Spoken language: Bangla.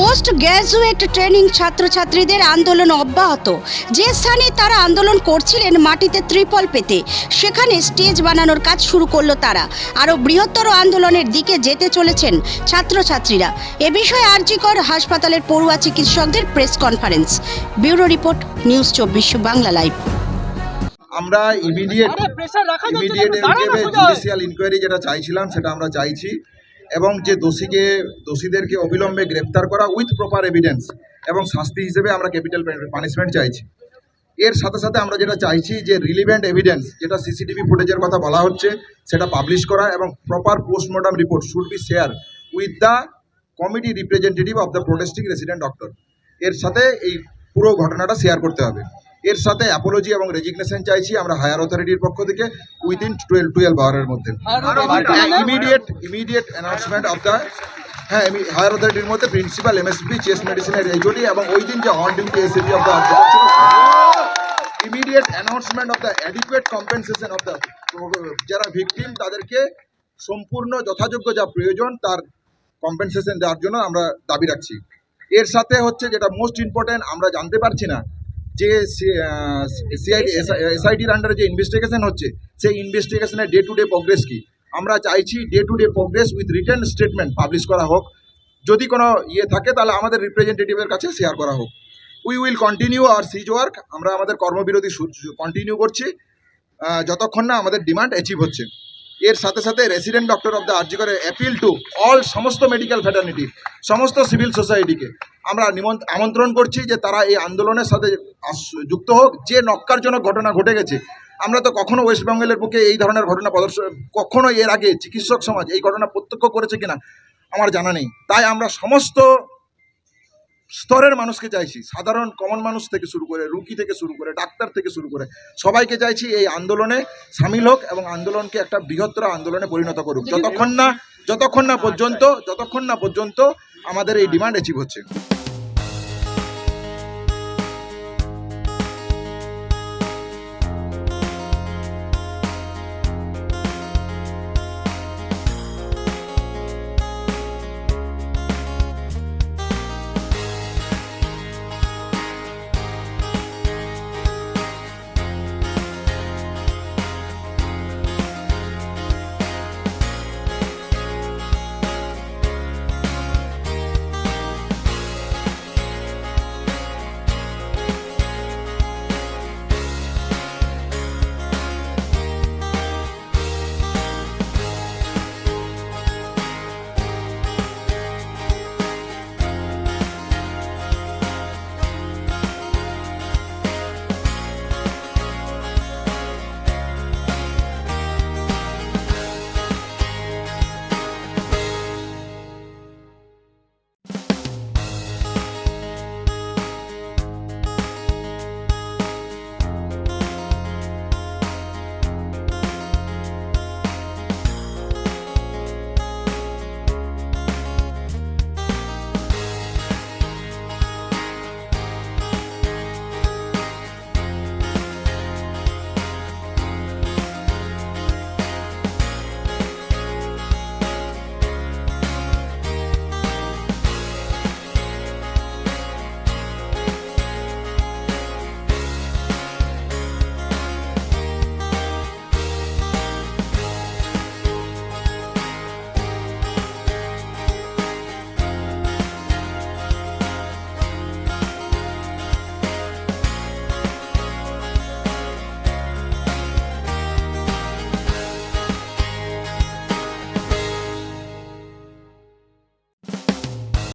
পোস্ট গ্র্যাজুয়েট ট্রেনিং ছাত্রছাত্রীদের আন্দোলন অব্যাহত। যে স্থানে তারা আন্দোলন করছিলেন মাটিতে ত্রিপল পেতে সেখানে স্টেজ বানানোর কাজ শুরু করল তারা। আরও বৃহত্তর আন্দোলনের দিকে যেতে চলেছেন ছাত্রছাত্রীরা। এ বিষয়ে আরজিকর হাসপাতালের পড়ুয়া চিকিৎসকদের press conference. Bureau report news চব্বিশ বাংলা লাইভ। আমরা ইমিডিয়েট আরে প্রেসার রাখা যাচ্ছে না, ইমিডিয়েট জুডিশিয়াল ইনকোয়ারি যেটা চাইছিলাম সেটা আমরা চাইছি। এবং যে দোষীকে, দোষীদেরকে অবিলম্বে গ্রেপ্তার করা উইথ প্রপার এভিডেন্স এবং শাস্তি হিসেবে আমরা ক্যাপিটাল পানিশমেন্ট চাইছি। এর সাথে সাথে আমরা যেটা চাইছি যে রিলিভেন্ট এভিডেন্স যেটা সিসিটিভি ফুটেজের কথা বলা হচ্ছে, সেটা পাবলিশ করা এবং proper postmortem report should be share with the committee representative of the protesting resident doctor এর সাথে এই পুরো ঘটনাটা শেয়ার করতে হবে। এর সাথে অ্যাপোলজি এবং রেজিগনেশন চাইছি আমরা হায়ার অথরিটির পক্ষ থেকে উইদিন টুয়েলভ টুয়েলভ আওয়ারের মধ্যে। Immediate immediate announcement of the হ্যাঁ আমি হায়ার অথরিটির মধ্যে প্রিন্সিপাল এমএসপি চেস্ট মেডিসিনের এইচওডি এবং ওই দিন যে on duty ACP of the immediate announcement of the adequate compensation of the যারা ভিকটিম তাদেরকে সম্পূর্ণ যথাযোগ্য যা প্রয়োজন তার কম্পেনসেশন দেওয়ার জন্য আমরা দাবি রাখছি। এর সাথে হচ্ছে যেটা মোস্ট ইম্পর্টেন্ট আমরা জানতে পারছি না যে সিআইডি এসআইটির আন্ডারে যে ইনভেস্টিগেশন হচ্ছে সেই ইনভেস্টিগেশনের ডে টু ডে প্রোগ্রেস কি? আমরা চাইছি day to day progress with return statement publish করা হোক। যদি কোনো ইয়ে থাকে তাহলে আমাদের রিপ্রেজেন্টেটিভের কাছে শেয়ার করা হোক। উই উইল কন্টিনিউ আর সিজ ওয়ার্ক আমরা আমাদের কর্মবিরতি কন্টিনিউ করছি। যতক্ষণ না আমাদের ডিমান্ড অ্যাচিভ হচ্ছে। এর সাথে সাথে রেসিডেন্ট ডক্টর অফ দ্য আর্জিকরের অ্যাপিল টু অল সমস্ত মেডিকেল ফ্যাটার্নিটি সমস্ত সিভিল সোসাইটিকে আমরা আমন্ত্রণ করছি যে তারা এই আন্দোলনের সাথে যুক্ত হোক। যে নক্কারজনক ঘটনা ঘটে গেছে, আমরা তো কখনো ওয়েস্ট বেঙ্গলের এই ধরনের ঘটনা প্রদর্শন কখনো এর আগে চিকিৎসক সমাজ এই ঘটনা প্রত্যক্ষ করেছে কিনা, আমার জানা নেই। তাই আমরা সমস্ত স্তরের মানুষকে চাইছি, সাধারণ কমন মানুষ থেকে শুরু করে, রুগী থেকে শুরু করে, ডাক্তার থেকে শুরু করে, সবাইকে চাইছি এই আন্দোলনে সামিল হোক এবং আন্দোলনকে একটা বৃহত্তর আন্দোলনে পরিণত করুক। যতক্ষণ না যতক্ষণ না পর্যন্ত, যতক্ষণ না পর্যন্ত আমাদের এই ডিমান্ড অ্যাচিভ হচ্ছে।